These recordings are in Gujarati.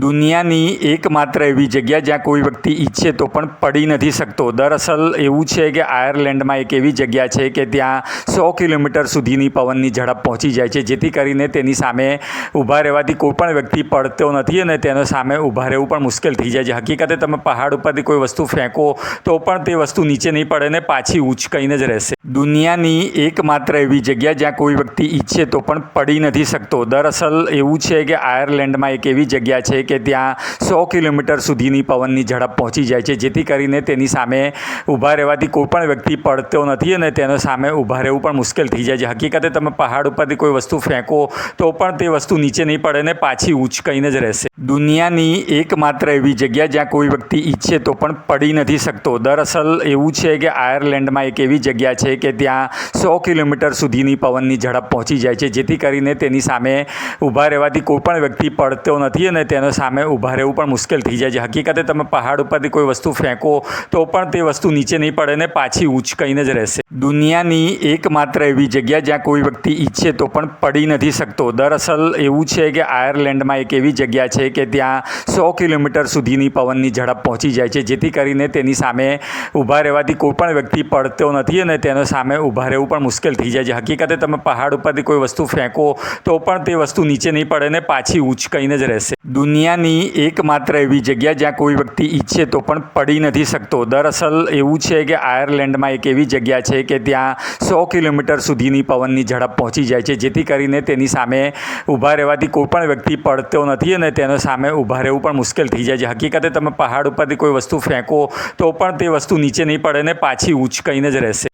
દુનિયાની એકમાત્ર એવી જગ્યા જ્યાં કોઈ વ્યક્તિ ઈચ્છે તો પણ પડી નથી શકતો. દરઅસલ એવું છે કે આયર્લેન્ડમાં એક એવી જગ્યા છે કે ત્યાં સો કિલોમીટર સુધીની પવનની ઝડપ પહોંચી જાય છે, જેથી કરીને તેની સામે ઊભા રહેવાથી કોઈ પણ વ્યક્તિ પડતો નથી અને તેનો સામે ઊભા રહેવું પણ મુશ્કેલ થઈ જાય છે. હકીકતે તમે પહાડ ઉપરથી કોઈ વસ્તુ ફેંકો તો પણ તે વસ્તુ નીચે નહીં પડે ને પાછી ઉંચકાઈને જ રહેશે. દુનિયાની એકમાત્ર એવી જગ્યા જ્યાં કોઈ વ્યક્તિ ઈચ્છે તો પણ પડી નથી શકતો. દરઅસલ એવું છે કે આયર્લેન્ડમાં એક એવી જગ્યા છે કે ત્યાં સો કિલોમીટર સુધીની પવનની ઝડપ પહોંચી જાય છે. જેથી કરીને તેની સામે ઊભા રહેવાથી કોઈ પણ વ્યક્તિ પડતો નથી અને તેનો સામે ઊભા રહેવું પણ મુશ્કેલ થઈ જાય છે. હકીકતે તમે પહાડ ઉપરથી કોઈ વસ્તુ ફેંકો તો પણ તે વસ્તુ નીચે નહીં પડે ને પાછી ઉંચકાઈને જ રહેશે. દુનિયાની એકમાત્ર એવી જગ્યા જ્યાં કોઈ વ્યક્તિ ઈચ્છે તો પણ પડી નથી શકતો. દરઅસલ એવું છે કે આયર્લેન્ડમાં એક એવી જગ્યા છે કે ત્યાં સો કિલોમીટર સુધીની પવનની ઝડપ પહોંચી જાય છે. જેથી કરીને તેની સામે ઊભા રહેવાથી કોઈ પણ વ્યક્તિ પડતો નથી અને તેનો સામે ઊભા રહેવું પણ મુશ્કેલ થઈ જાય છે. હકીકતે તમે પહાડ ઉપરથી કોઈ વસ્તુ ફેંકો તો પણ તે વસ્તુ નીચે નહીં પડે ને પાછી ઉંચકાઈને જ રહેશે. દુનિયાની એકમાત્ર એવી જગ્યા જ્યાં કોઈ વ્યક્તિ ઈચ્છે તો પણ પડી નથી શકતો. દરઅસલ એવું છે કે આયર્લેન્ડમાં એક એવી જગ્યા છે કે ત્યાં સો કિલોમીટર સુધીની પવનની ઝડપ પહોંચી જાય છે. જેથી કરીને તેની સામે ઊભા રહેવાથી કોઈ પણ વ્યક્તિ પડતો નથી અને તેનો સામે ઊભા રહેવું પણ મુશ્કેલ થઈ જાય છે. હકીકતે તમે પહાડ ઉપરથી કોઈ વસ્તુ ફેંકો તો પણ તે વસ્તુ નીચે નહીં પડે ને પાછી ઉંચકાઈને જ રહેશે. દુનિયાની એકમાત્ર એવી જગ્યા જ્યાં કોઈ વ્યક્તિ ઈચ્છે તો પણ પડી નથી શકતો. દરઅસલ એવું છે કે આયર્લેન્ડમાં એક એવી જગ્યા છે કે ત્યાં સો કિલોમીટર સુધીની પવનની ઝડપ પહોંચી જાય છે. જેથી કરીને તેની સામે ઊભા રહેવાથી કોઈ પણ વ્યક્તિ પડતો નથી અને તેનો સામે ઊભા રહેવું પણ મુશ્કેલ થઈ જાય છે. હકીકતે તમે પહાડ ઉપરથી કોઈ વસ્તુ ફેંકો તો પણ તે વસ્તુ નીચે નહીં પડે ને પાછી ઉંચકાઈને જ રહેશે.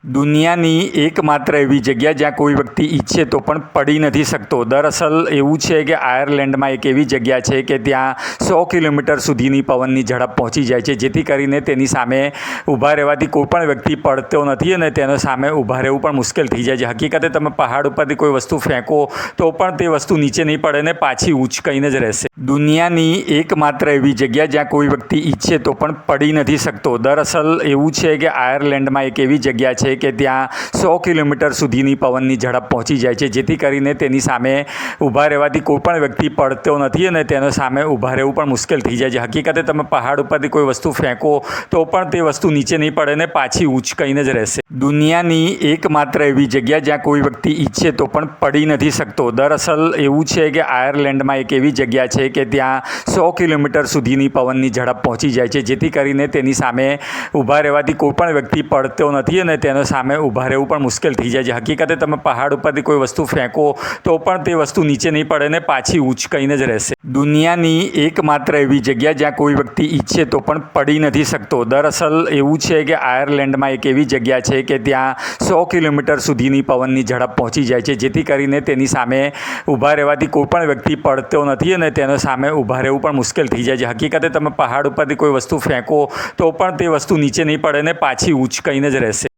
દુનિયાની એકમાત્ર એવી જગ્યા જ્યાં કોઈ વ્યક્તિ ઈચ્છે તો પણ પડી નથી શકતો. દરઅસલ એવું છે કે આયર્લેન્ડમાં એક એવી જગ્યા છે કે ત્યાં સો કિલોમીટર સુધીની પવનની ઝડપ પહોંચી જાય છે. જેથી કરીને તેની સામે ઊભા રહેવાથી કોઈ પણ વ્યક્તિ પડતો નથી અને તેનો સામે ઊભા રહેવું પણ મુશ્કેલ થઈ જાય છે. હકીકતે તમે પહાડ ઉપરથી કોઈ વસ્તુ ફેંકો તો પણ તે વસ્તુ નીચે નહીં પડે ને પાછી ઉચકાઈને જ રહેશે. દુનિયાની એકમાત્ર એવી જગ્યા જ્યાં કોઈ વ્યક્તિ ઈચ્છે તો પણ પડી નથી શકતો. દરઅસલ એવું છે કે આયર્લેન્ડમાં એક એવી જગ્યા છે કે ત્યાં સો કિલોમીટર સુધીની પવનની ઝડપ પહોંચી જાય છે. જેથી કરીને તેની સામે ઊભા રહેવાથી કોઈપણ વ્યક્તિ પડતો નથી અને તેનો સામે ઊભા રહેવું પણ મુશ્કેલ થઈ જાય છે. હકીકતે તમે પહાડ ઉપરથી કોઈ વસ્તુ ફેંકો તો પણ તે વસ્તુ નીચે નહીં પડે ને પાછી ઉંચકાઈને જ રહેશે. દુનિયાની એકમાત્ર એવી જગ્યા જ્યાં કોઈ વ્યક્તિ ઈચ્છે તો પણ પડી નથી શકતો. દરઅસલ એવું છે કે આયર્લેન્ડમાં એક એવી જગ્યા છે કે ત્યાં સો કિલોમીટર સુધીની પવનની ઝડપ પહોંચી જાય છે. જેથી કરીને તેની સામે ઊભા રહેવાથી કોઈપણ વ્યક્તિ પડતો નથી અને તેનો સામે ઊભા રહેવું પણ મુશ્કેલ થઈ જાય છે. હકીકતે તમે પહાડ ઉપરથી કોઈ વસ્તુ ફેંકો તો પણ તે વસ્તુ નીચે નહીં પડે ને પાછી ઉચકાઈને જ રહેશે. દુનિયાની એકમાત્ર એવી જગ્યા જ્યાં કોઈ વ્યક્તિ ઈચ્છે તો પણ પડી નથી શકતો. દરઅસલ એવું છે કે આયર્લેન્ડમાં એક એવી જગ્યા છે કે ત્યાં સો કિલોમીટર સુધીની પવનની ઝડપ પહોંચી જાય છે. જેથી કરીને તેની સામે ઊભા રહેવાથી કોઈ પણ વ્યક્તિ પડતો નથી અને તેનો સામે ઊભા રહેવું પણ મુશ્કેલ થઈ જાય છે. હકીકતે તમે પહાડ ઉપરથી કોઈ વસ્તુ ફેંકો તો પણ તે વસ્તુ નીચે નહીં પડે ને પાછી ઉચકાઈને જ રહેશે.